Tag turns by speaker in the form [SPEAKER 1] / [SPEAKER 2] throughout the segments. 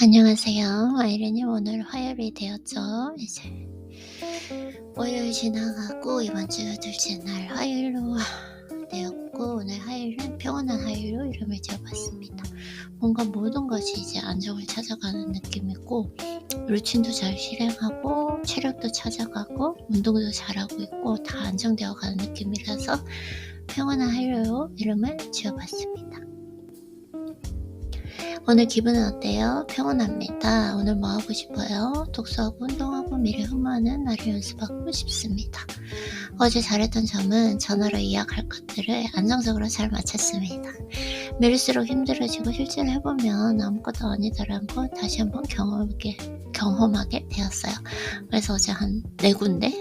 [SPEAKER 1] 안녕하세요. 아이린님 오늘 화요일이 되었죠. 이제 월요일 지나가고 이번 주 둘째 날 화요일로 되었고 오늘 화요일은 평온한 화요일로 이름을 지어봤습니다. 뭔가 모든 것이 이제 안정을 찾아가는 느낌이고 루틴도 잘 실행하고 체력도 찾아가고 운동도 잘하고 있고 다 안정되어 가는 느낌이라서 평온한 화요일로 이름을 지어봤습니다. 오늘 기분은 어때요? 평온합니다. 오늘 뭐 하고 싶어요? 독서하고 운동하고 미래 흠모하는 날을 연습하고 싶습니다. 어제 잘했던 점은 전화로 이야기할 것들을 안정적으로 잘 마쳤습니다. 미룰수록 힘들어지고 실제로 해보면 아무것도 아니다라는 걸 다시 한번 경험하게, 경험하게 되었어요. 그래서 어제 한 네 군데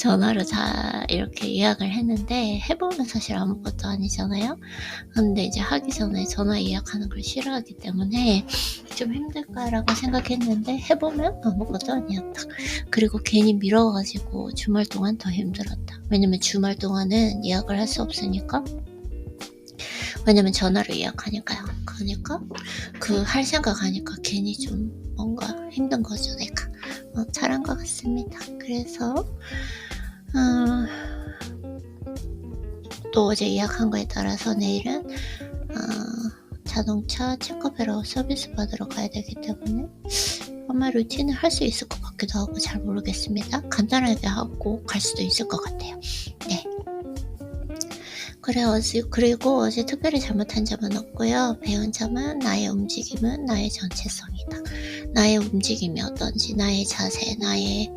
[SPEAKER 1] 전화로 다 이렇게 예약을 했는데 해보면 사실 아무것도 아니잖아요. 근데 이제 하기 전에 전화 예약하는 걸 싫어하기 때문에 좀 힘들까라고 생각했는데 해보면 아무것도 아니었다. 그리고 괜히 미뤄가지고 주말 동안 더 힘들었다. 왜냐면 주말 동안은 예약을 할 수 없으니까 왜냐면 전화로 예약하니까요. 그러니까 그 할 생각 하니까 괜히 좀 뭔가 힘든 거죠, 내가. 어, 잘한 것 같습니다. 그래서 어, 또 어제 예약한 거에 따라서 내일은 어, 자동차 체크업하러 서비스 받으러 가야 되기 때문에 아마 루틴을 할 수 있을 것 같기도 하고 잘 모르겠습니다. 간단하게 하고 갈 수도 있을 것 같아요. 네. 그래 어제 그리고 어제 특별히 잘못한 점은 없고요. 배운 점은 나의 움직임은 나의 전체성이다. 나의 움직임이 어떤지, 나의 자세, 나의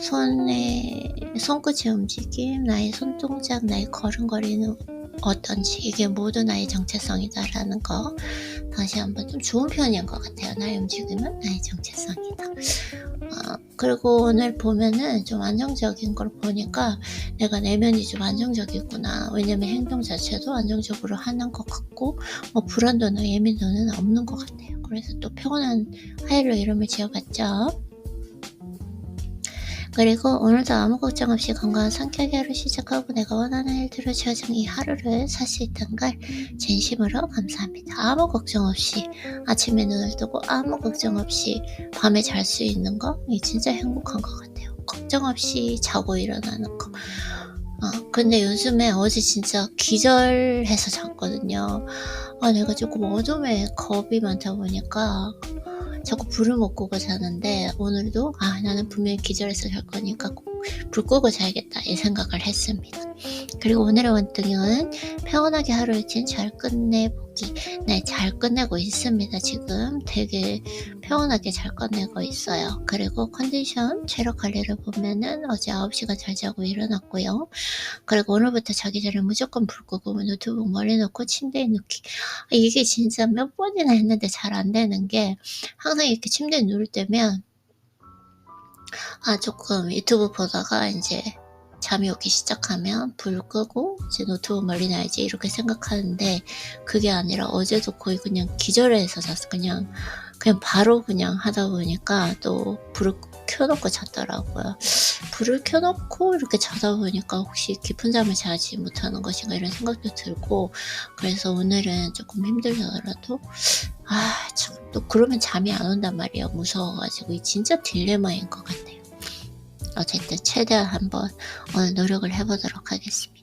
[SPEAKER 1] 손의 손끝의 움직임, 나의 손동작, 나의 걸음걸이는 어떤지 이게 모두 나의 정체성이다라는 거 다시 한번 좀 좋은 표현인 것 같아요. 나의 움직임은 나의 정체성이다. 어, 그리고 오늘 보면은 좀 안정적인 걸 보니까 내가 내면이 좀 안정적이구나. 왜냐면 행동 자체도 안정적으로 하는 것 같고 뭐 불안도나 예민도는 없는 것 같아요. 그래서 또 평온한 하이로 이름을 지어봤죠. 그리고 오늘도 아무 걱정 없이 건강한 성격의 하루 시작하고 내가 원하는 일들을 지어진 이 하루를 살 수 있다는 걸 진심으로 감사합니다. 아무 걱정 없이 아침에 눈을 뜨고 아무 걱정 없이 밤에 잘 수 있는 거, 이 진짜 행복한 것 같아요. 걱정 없이 자고 일어나는 거. 어, 근데 요즘에 어제 진짜 기절해서 잤거든요. 아, 내가 조금 어둠에 겁이 많다 보니까 자꾸 불을 못 끄고 자는데 오늘도 아 나는 분명히 기절해서 잘 거니까 불 끄고 자야겠다 이 생각을 했습니다. 그리고 오늘의 원등은 평온하게 하루 일진 잘 끝내보기 네 잘 끝내고 있습니다. 지금 되게 평온하게 잘 끝내고 있어요. 그리고 컨디션 체력 관리를 보면은 어제 9시간 잘 자고 일어났고요. 그리고 오늘부터 자기 전에 무조건 불 끄고 노트북 멀리 놓고 침대에 눕기. 이게 진짜 몇 번이나 했는데 잘 안 되는 게 항상 이렇게 침대에 누울 때면 아 조금 유튜브 보다가 이제 잠이 오기 시작하면 불 끄고 이제 노트북 멀리 놔야지 이렇게 생각하는데 그게 아니라 어제도 거의 그냥 기절해서 잤어 그냥 그냥 바로 그냥 하다 보니까 또 불을 켜놓고 잤더라고요. 불을 켜놓고 이렇게 자다 보니까 혹시 깊은 잠을 자지 못하는 것인가 이런 생각도 들고 그래서 오늘은 조금 힘들더라도 아 참 또 그러면 잠이 안 온단 말이에요. 무서워가지고 이 진짜 딜레마인 것 같아요. 어쨌든 최대한 한번 오늘 노력을 해보도록 하겠습니다.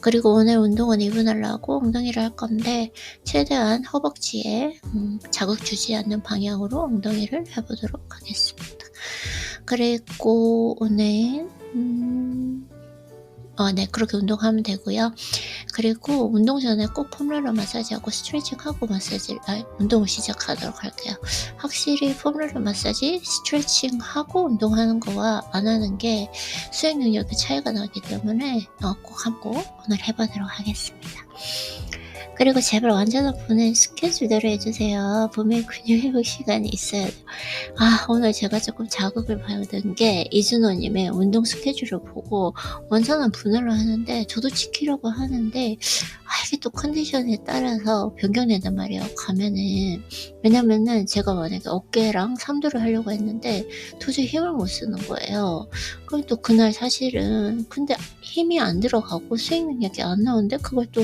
[SPEAKER 1] 그리고 오늘 운동은 이분하려고 엉덩이를 할 건데 최대한 허벅지에 음, 자극 주지 않는 방향으로 엉덩이를 해보도록 하겠습니다. 그리고 오늘 음, 어, 네, 그렇게 운동하면 되고요. 그리고 운동 전에 꼭 폼롤러 마사지하고 스트레칭하고 마사지, 아, 운동을 시작하도록 할게요. 확실히 폼롤러 마사지, 스트레칭하고 운동하는 거와 안 하는 게 수행 능력에 차이가 나기 때문에 어, 꼭 한번 오늘 해보도록 하겠습니다. 그리고 제발 완전한 분은 스케줄대로 해주세요. 분명히 근육 회복 시간이 있어야 돼요. 아, 오늘 제가 조금 자극을 받은 게 이준호님의 운동 스케줄을 보고 완전한 분할로 하는데 저도 지키려고 하는데 아, 이게 또 컨디션에 따라서 변경된단 말이에요. 가면은. 왜냐면은 제가 만약에 어깨랑 삼두를 하려고 했는데 도저히 힘을 못 쓰는 거예요. 그럼 또 그날 사실은 근데 힘이 안 들어가고 스윙 능력이 안 나오는데 그걸 또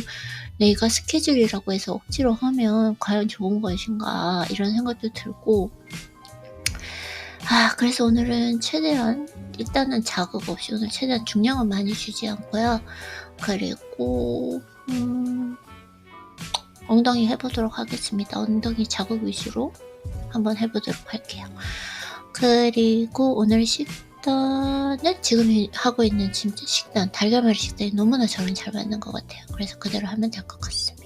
[SPEAKER 1] 내가 스케줄이라고 해서 억지로 하면 과연 좋은 것인가 이런 생각도 들고. 아 그래서 오늘은 최대한 일단은 자극 없이 오늘 최대한 중량은 많이 주지 않고요. 그리고 음, 엉덩이 해보도록 하겠습니다. 엉덩이 자극 위주로 한번 해보도록 할게요. 그리고 오늘 식 단은 지금 하고 있는 진짜 식단 달걀말이 식단이 너무나 저랑 잘 맞는 것 같아요 그래서 그대로 하면 될 것 같습니다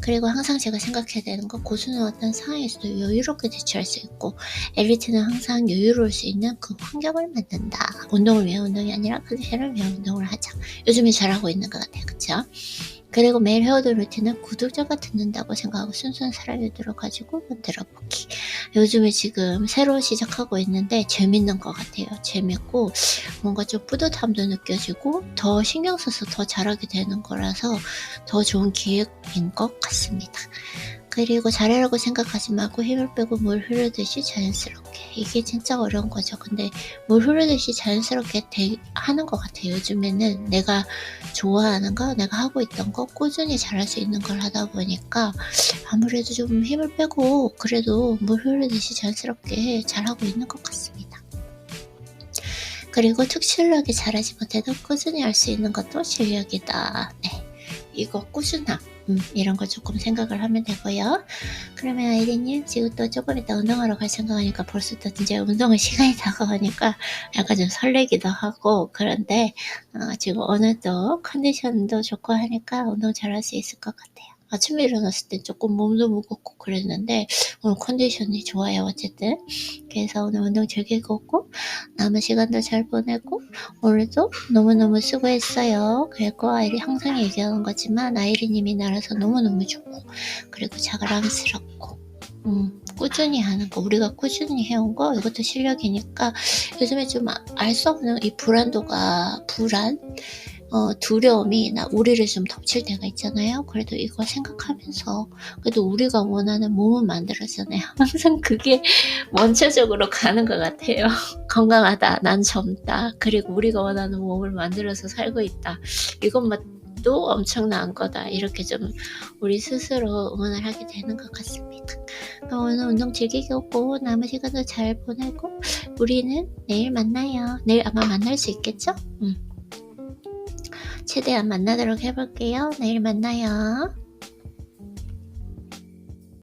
[SPEAKER 1] 그리고 항상 제가 생각해야 되는 건 고수는 어떤 상황에서도 여유롭게 대처할 수 있고 엘리트는 항상 여유로울 수 있는 그 환경을 만든다. 운동을 위한 운동이 아니라 컨디션을 위한 운동을 하자. 요즘에 잘하고 있는 것 같아요. 그쵸? 그리고 매일 헤어도 루틴은 구독자가 듣는다고 생각하고 순수한 사랑을 들어가지고 만들어보기. 요즘에 지금 새로 시작하고 있는데 재밌는 것 같아요. 재밌고 뭔가 좀 뿌듯함도 느껴지고 더 신경 써서 더 잘하게 되는 거라서 더 좋은 기획인 것 같습니다. 그리고 잘하라고 생각하지 말고 힘을 빼고 물 흐르듯이 자연스럽게. 이게 진짜 어려운 거죠. 근데 물 흐르듯이 자연스럽게 되, 하는 것 같아요. 요즘에는 내가 좋아하는 거 내가 하고 있던 거 꾸준히 잘할 수 있는 걸 하다 보니까 아무래도 좀 힘을 빼고 그래도 물 흐르듯이 자연스럽게 잘하고 있는 것 같습니다. 그리고 특출나게 잘하지 못해도 꾸준히 할 수 있는 것도 실력이다. 네. 이거 꾸준함 음, 이런 거 조금 생각을 하면 되고요. 그러면 아이디님 지금 또 조금 이따 운동하러 갈 생각하니까 벌써 또 이제 운동을 시간이 다가오니까 약간 좀 설레기도 하고 그런데 어, 지금 오늘 또 컨디션도 좋고 하니까 운동 잘할 수 있을 것 같아요. 아침에 일어났을 때 조금 몸도 무겁고 그랬는데 오늘 컨디션이 좋아요 어쨌든. 그래서 오늘 운동 즐기고 고 남은 시간도 잘 보내고 오늘도 너무너무 수고했어요. 그리고 아이리 항상 얘기하는 거지만 아이리님이 나라서 너무너무 좋고 그리고 자랑스럽고 음, 꾸준히 하는 거 우리가 꾸준히 해온 거 이것도 실력이니까 요즘에 좀 알 수 없는 이 불안도가 불안 어, 두려움이 나 우리를 좀 덮칠 때가 있잖아요. 그래도 이거 생각하면서 그래도 우리가 원하는 몸을 만들었잖아요. 항상 그게 원초적으로 가는 것 같아요. 건강하다, 난 젊다, 그리고 우리가 원하는 몸을 만들어서 살고 있다. 이것만도 엄청난 거다. 이렇게 좀 우리 스스로 응원을 하게 되는 것 같습니다. 오늘 운동 즐기게 오고 남은 시간도 잘 보내고 우리는 내일 만나요. 내일 아마 만날 수 있겠죠? 응. 최대한 만나도록 해볼게요. 내일 만나요.